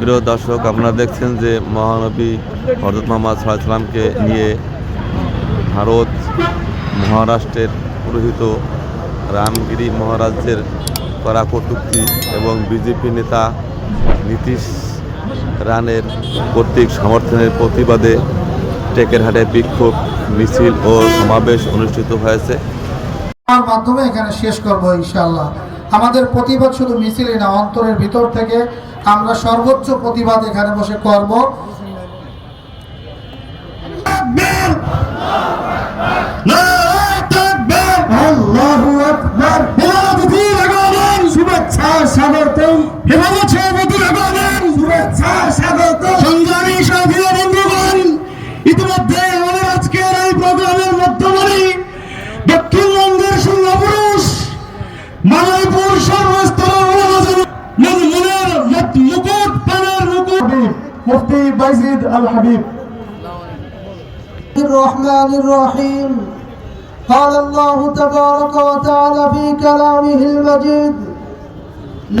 প্রিয় দর্শক, আপনারা দেখছেন যে মহানবী হজরত মোহাম্মদ সাল্লামকে নিয়ে ভারত মহারাষ্ট্রের পুরোহিত রামগিরি মহারাজ্যের করা কটূক্তি এবং বিজেপি নেতা নীতিশ রানের কর্তৃক সমর্থনের প্রতিবাদে টেকেরহাটে বিক্ষোভ, মিছিল ও সমাবেশ অনুষ্ঠিত হয়েছে। মাধ্যমে এখানে শেষ করব ইনশাআল্লাহ। আমাদের প্রতিবাদ শুধু মিছিলই না অন্তরের ভিতর থেকে আমরা সর্বোচ্চ প্রতিবাদ এখানে বসে করব। শুভেচ্ছা স্বাগতম। মালয়পুর সর্বস্তরের মনের মুকুট পানের মুকুট মুফতি বাইজিদ আল হাবিব الرحمن الرحيم قال الله تبارك وتعالى في كلامه المجيد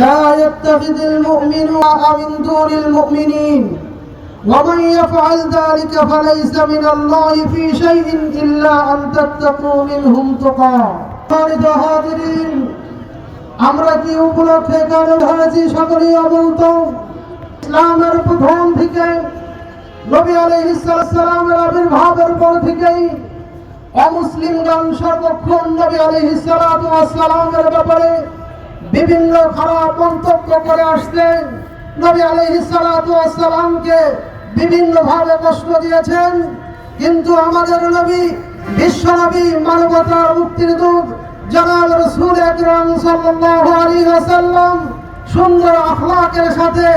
لا يتخذ المؤمن من دون المؤمنين ومن يفعل ذلك فليس من الله في شيء إلا أن تتقوا منهم تقى সম্মানিত হাজিরিন আমরা কি উপলক্ষে কারও হয়েছি সকলেই অবলত ইসলামের প্রথম থেকে নবী আলাইহিস সালামের আবির্ভাবের পর থেকেই অমুসলিমগণ সর্বক্ষণ নবী আলাইহিস সালামের ব্যাপারে বিভিন্ন খারাপ মন্তব্য করে আসতেন নবী আলাইহিস সালামকে বিভিন্ন ভাবে কষ্ট দিয়েছেন, কিন্তু আমাদের নবী, বিশ্ব নবী মানবতার মুক্তির দূত জনাব রসুল আকরাম সাল্লাল্লাহু আলাইহি ওয়াসাল্লাম, সুন্দর আখলাকের সাথে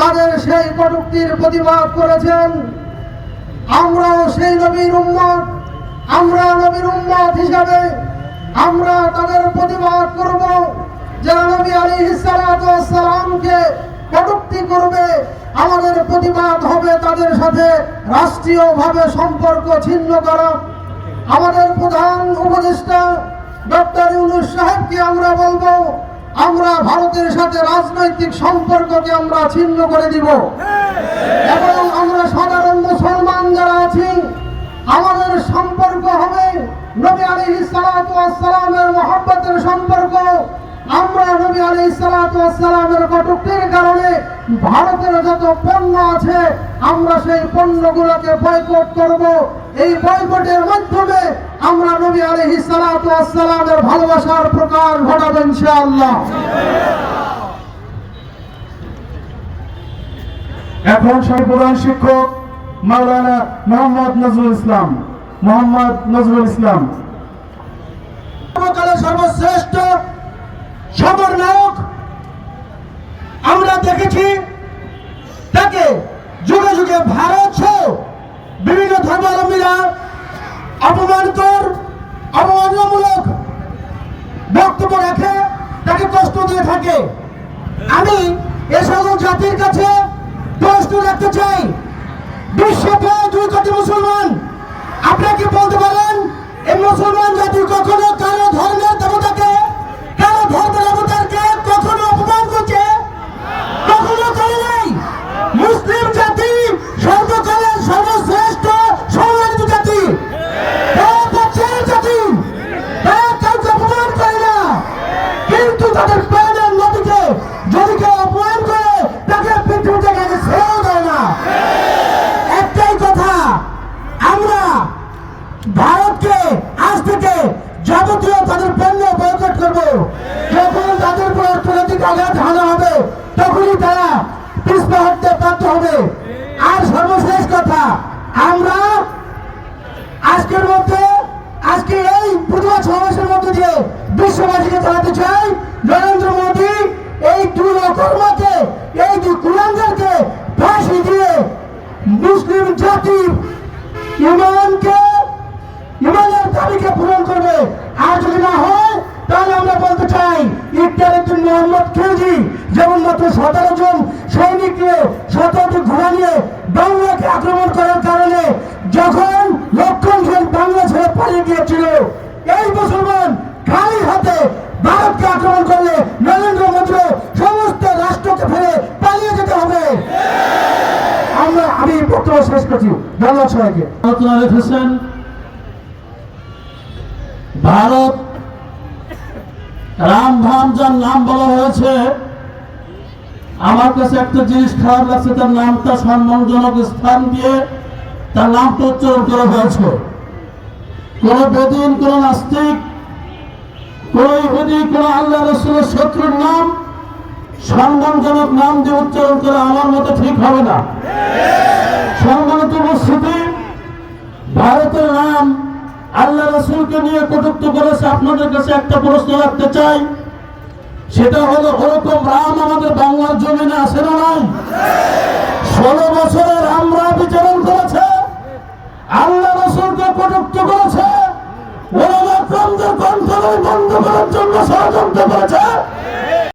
তাদের সেই কটুক্তির প্রতিবাদ করেছেন। আমরাও সেই নবীর উম্মত, আমরা নবীর উম্মত হিসাবে আমরা তাদের প্রতিবাদ করব যারা নবী ওয়াস সালামকে কটূক্তি করবে, আমাদের প্রতিবাদ হবে তাদের সাথে রাষ্ট্রীয়ভাবে সম্পর্ক ছিন্ন করা। আমাদের প্রধান উপদেষ্টা ডক্টর ইউনুস সাহেবকে আমরা বলব, আমরা ভারতের সাথে রাজনৈতিক সম্পর্ককে আমরা ছিন্ন করে দিব। আমরা সাধারণ মুসলমান যারা আছি, আমাদের সম্পর্ক হবে নবী আলাইহিস সালাতু ওয়াস মহব্বতের সম্পর্ক। আমরা নবী আলাইহিস সালাতু ওয়াস সালামের কটূক্তির কারণে ভারতের যত পণ্য আছে, আমরা সেই পণ্যগুলোকে বয়কট করব। এই বয়কটের মাধ্যমে আমরা নবী আলাইহিস সালাতু ওয়াস সালামের ভালোবাসার প্রকাশ ঘটাবো ইনশাআল্লাহ। এখন সেই প্রধান শিক্ষক মাওলানা মোহাম্মদ নজরুল ইসলাম, মোহাম্মদ নজরুল ইসলাম। সর্বশ্রেষ্ঠ আমরা দেখেছি। তাকে যুগে যুগে ভারত সহ বিভিন্ন ধর্মাবলম্বীরা অপমানকর অবমাননামূলক বক্তব্য রাখে, তাকে কষ্ট দিয়ে থাকে। আমি এ সকল জাতির কাছে প্রশ্ন রাখতে চাই। বিশ্বে প্রায় দুই কোটি মুসলমান। আপনারা কি বলতে পারেন, এই মুসলমান জাতি কখনো কারও ধর্মের দেবতাকে কারও ধর্মের অবতারকে কখনো অপমান করছে কখনো করে নাই মুসলিম জাতি সর্বকালের সর্বশ্রেষ্ঠ সম্মানিত জাতি তারা বাচ্চার জাতি তারা কাউকে অপমান করে না কিন্তু তাদের প্রাণের নদীকে যদি কেউ অপমান করে তাকে পৃথিবী থেকে আগে ছেড়েও দেয় না একটাই কথা আমরা ভারতকে আজ থেকে যাবতীয় তাদের পণ্য বয়কট করব। যখন তাদের উপর অর্থনৈতিক আঘাত হানা হবে, তখনই তারা হতে বাধ্য হবে। আর সর্বশেষ কথা, আমরা আজকের মধ্যে, আজকে এই প্রতিবাদ সমাবেশের মধ্যে দিয়ে বিশ্ববাসীকে জানাতে চাই, নরেন্দ্র মোদী এই দুই অকর্মাকে, এই দুই কুলাঙ্গারকে ফাঁসি দিয়ে মুসলিম জাতির ইমানকে ইমানের দাবিকে পূরণ করবে। আর যদি না হয়, তাহলে আমরা বলতে চাই একজন মোহাম্মদ খেজি যেমন মাত্র সতেরো জন সৈনিককে সতেরোটি ঘোড়া নিয়ে বাংলাকে আক্রমণ করার কারণে যখন লক্ষণ বাংলা ছেড়ে পালিয়ে গিয়েছিল, এই মুসলমান খালি হাতে ভারতকে আক্রমণ করলে নরেন্দ্র মোদী সমস্ত রাষ্ট্রকে ফেলে পালিয়ে যেতে হবে। আমরা আমি বক্তব্য শেষ করছি। ধন্যবাদ সবাইকে। ভারত রাম ধাম যার নাম বলা হয়েছে, আমার কাছে একটা জিনিস খারাপ লাগছে, তার নামটা সম্মানজনক স্থান দিয়ে তার নামটা উচ্চারণ করা হয়েছে। কোন বেদিন, কোন নাস্তিক, কোন কোন আল্লাহ রসুলের শত্রুর নাম, সম্মানজনক নাম দিয়ে উচ্চারণ করা আমার মতো ঠিক হবে না। সম্মানিত উপস্থিতি, ভারতের নাম আল্লাহ রসুলকে নিয়ে কটুক্ত করেছে, আপনাদের কাছে একটা প্রশ্ন রাখতে চাই। সেটা হলো, ওরকম রাম আমাদের বাংলার জমিনে আসে না নাই? ষোলো বছরে রামরা বিচরণ করেছে, আল্লাহ রসুলকে কটুক্ত করেছে, ওরা কণ্ঠ বন্ধ করার জন্য সহযোগিতা